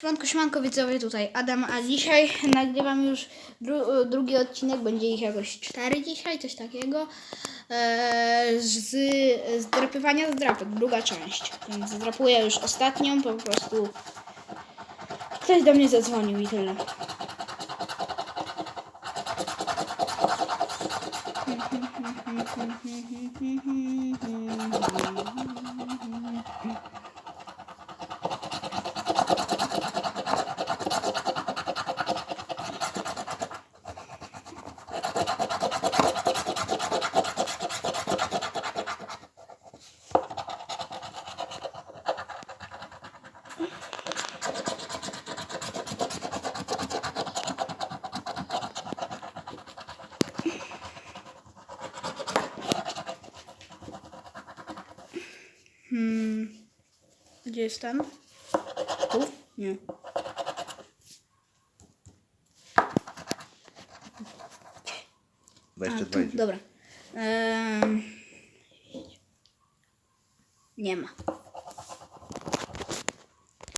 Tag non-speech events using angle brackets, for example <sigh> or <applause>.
Siemanko, siemanko widzowie, tutaj Adam, a dzisiaj <laughs> nagrywam już dru drugi odcinek, będzie ich jakoś cztery dzisiaj, coś takiego, eee, z, z drapywania z drapek, druga część, więc zdrapuję już ostatnią, po prostu ktoś do mnie zadzwonił i tyle. <laughs> Hmm. Gdzie jest ten? Tu? Nie. A, 22 tu, idzie. dobra. Ehm, nie ma.